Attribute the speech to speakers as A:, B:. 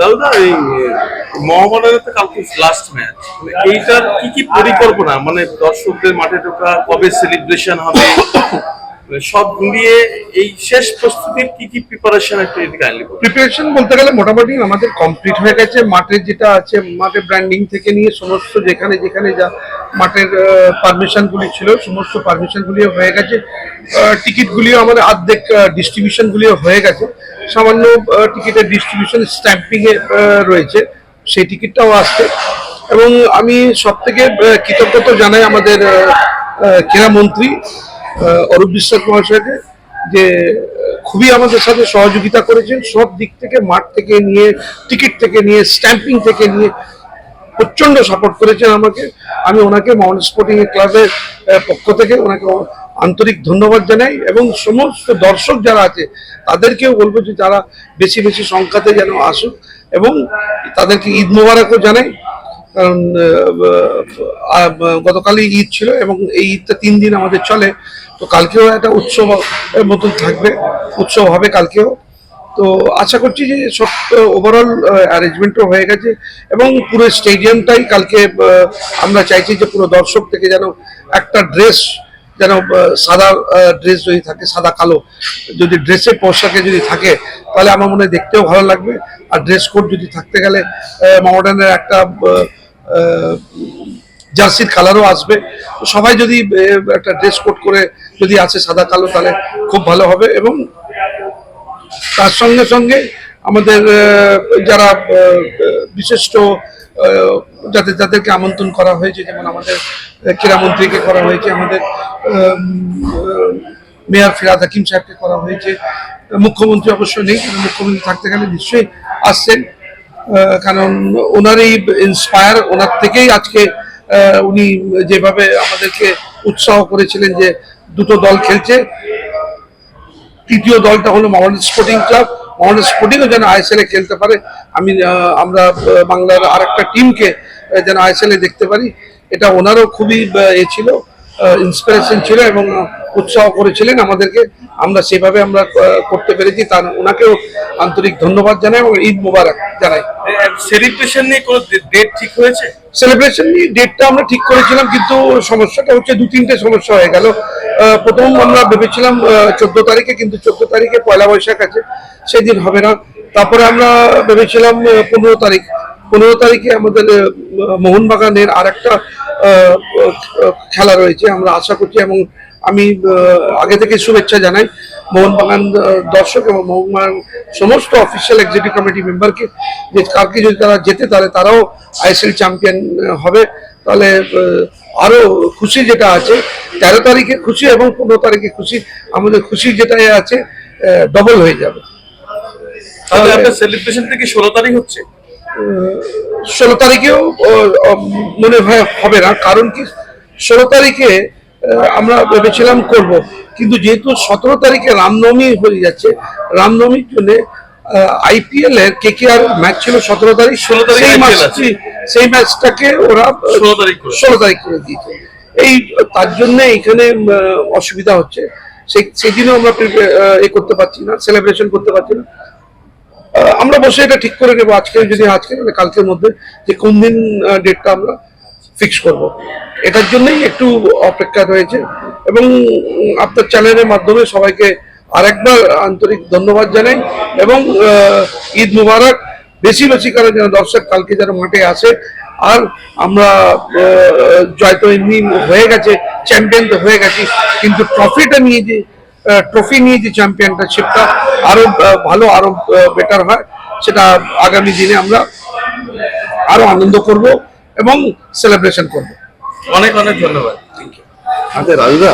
A: দাদা এই মহামানের তো কালকে লাস্ট ম্যাচ এইটার কি কি পরিকল্পনা? মানে দর্শকদের মাঠে ঢোকা, কবে সেলিব্রেশন হবে? মানে সব মিলিয়ে এই শেষ প্রস্তুতির কি কি প্রিপারেশন একটু কাইন্ডলি
B: প্রিপারেশন বলতে গেলে মোটামুটি আমাদের কমপ্লিট হয়ে গেছে। মাঠে যেটা আছে, মাঠে ব্র্যান্ডিং থেকে নিয়ে সমস্ত যেখানে যেখানে যা মাঠের পারমিশনগুলি ছিল সমস্ত পারমিশনগুলিও হয়ে গেছে। টিকিটগুলিও আমাদের অর্ধেক ডিস্ট্রিবিউশনগুলিও হয়ে গেছে। সামান্য টিকিটের ডিস্ট্রিবিউশন স্ট্যাম্পিংয়ে রয়েছে। সেই টিকিটটাও আসছে। এবং আমি সব থেকে কৃতজ্ঞতা জানাই আমাদের আহ, ক্রীড়ামন্ত্রী অরূপ বিশ্বাস মহাশয়কে যে খুবই আমাদের সাথে সহযোগিতা করেছেন। সব দিক থেকে মাঠ থেকে নিয়ে টিকিট থেকে নিয়ে স্ট্যাম্পিং থেকে নিয়ে প্রচণ্ড সাপোর্ট করেছেন আমাকে। আমি ওনাকে মাউন্ট স্পোর্টিং ক্লাবের পক্ষ থেকে ওনাকে আন্তরিক ধন্যবাদ জানাই এবং সমস্ত দর্শক যারা আছে, তাদেরকেও বলব যে যারা বেশি বেশি সংখ্যাতে যেন আসুক এবং তাদেরকে ঈদ মোবারকও জানাই। কারণ গতকালই ঈদ ছিল এবং এই ঈদটা তিন দিন আমাদের চলে। তো কালকেও একটা উৎসব মতন থাকবে। উৎসব হবে কালকেও। তো আশা করছি যে সব ওভারঅল অ্যারেঞ্জমেন্টও হয়ে গেছে এবং পুরো স্টেডিয়ামটাই কালকে আমরা চাইছি যে পুরো দর্শক থেকে যেন একটা ড্রেস যেন সাদা ড্রেস যদি থাকে, সাদা কালো, যদি ড্রেসের পোশাকে যদি থাকে, তাহলে আমার মনে হয় দেখতেও ভালো লাগবে। আর ড্রেস কোড যদি থাকতে গেলে মডার্নের একটা জার্সির কালারও আসবে। সবাই যদি একটা ড্রেস কোড করে যদি আসে সাদা কালো, তাহলে খুব ভালো হবে এবং তার সঙ্গে সঙ্গে আমাদের যারা বিশিষ্ট যাদের, যাদেরকে আমন্ত্রণ করা হয়েছে, যেমন আমাদের ক্রীড়ামন্ত্রীকে করা হয়েছে, আমাদের মেয়র ফিরাদ হাকিম সাহেবকে করা হয়েছে, মুখ্যমন্ত্রী অবশ্য নেই, কিন্তু মুখ্যমন্ত্রী থাকতে গেলে নিশ্চয়ই আসছেন কারণ ওনারই ইন্সপায়ার ওনার থেকেই আজকে উনি যেভাবে আমাদেরকে উৎসাহ করেছিলেন যে দুটো দল খেলছে তৃতীয় দলটা হলো মাওয়ান স্পোর্টিং ক্লাব মাওয়ান স্পোর্টিংও যেন আইএসএল এ খেলতে পারে। আমি আমরা বাংলার আর একটা টিমকে যেন আইএসএল এ দেখতে পারি। এটা ওনারও খুবই এ ছিল ইন্সপিরেশন ছিল এবং উৎসাহ করেছিলেন আমাদেরকে। আমরা সেভাবে আমরা করতে পেরেছি। তার ওনাকেও আন্তরিক ধন্যবাদ জানাই এবং ঈদ মোবারক জানাই।
A: সেলিব্রেশন নিয়ে কোনো ডেট ঠিক হয়েছে?
B: সেলিব্রেশন নিয়ে ডেটটা আমরা ঠিক করেছিলাম কিন্তু সমস্যাটা হচ্ছে দু তিনটে সমস্যা হয়ে গেল। প্রথম আমরা ভেবেছিলাম চোদ্দ তারিখে, কিন্তু চোদ্দ তারিখে পয়লা বৈশাখ আছে সেদিন হবে না। তারপরে আমরা ভেবেছিলাম পনেরো তারিখ। পনেরো তারিখে আমাদের মোহনবাগানের আর একটা খেলা রয়েছে, আমরা আশা করছি এবং আমি আগে থেকে শুভেচ্ছা জানাই মোহনবাগান দর্শক এবং মোহনবাগান সমস্ত অফিসিয়াল এক্সিকিউটিভ কমিটি মেম্বারকে যে কালকে যদি তারা যেতে তাহলে তারাও আইএসএল চ্যাম্পিয়ন হবে। তাহলে আরও খুশি যেটা আছে তেরো তারিখে খুশি এবং পনেরো তারিখে খুশি আমাদের খুশি যেটা আছে ডবল হয়ে যাবে
A: তাহলে আপনার সেলিব্রেশন থেকে ষোলো তারিখ হচ্ছে
B: ষোলো তারিখেও মনে হয় হবে না কারণ কি ষোলো তারিখে আমরা ভেবেছিলাম করব কিন্তু যেহেতু সতেরো তারিখে রামনবমী হয়ে যাচ্ছে রামনবমীর জন্য আইপিএল এর কে কে আর ম্যাচ ছিল সতেরো তারিখ
A: 16 তারিখ
B: ম্যাচটি। সেই ম্যাচটাকে ওরা। ষোলো তারিখ করে। দিয়েছে। এই তার জন্য এখানে অসুবিধা হচ্ছে। সেই সেই আমরা এ করতে পারছি না সেলিব্রেশন করতে পারছি না। আমরা বসে এটা ঠিক করে নেব আজকে যদি আজকে নাহলে কালকের মধ্যে যে কোন দিন ডেটটা আমরা ফিক্স করব। এটার জন্যই একটু অপেক্ষা রয়েছে। এবং আপনার চ্যানেলের মাধ্যমে সবাইকে আরেকবার আন্তরিক ধন্যবাদ জানাই। এবং ঈদ মুবারক। বেশি বেশি করে যেন দর্শক কালকে যেন মাঠে আসে। আর আমরা আহ, জয় তো এমনি হয়ে গেছে চ্যাম্পিয়ন তো হয়ে গেছি কিন্তু ট্রফিটা নিয়ে যে ট্রফি নিয়ে যে চ্যাম্পিয়নশিপটা আরও আহ, ভালো আরও বেটার হয় সেটা আগামী দিনে আমরা আরও আনন্দ করব এবং সেলিব্রেশন করব।
A: অনেক অনেক ধন্যবাদ।
C: থ্যাংক ইউ আচ্ছা রাজুদা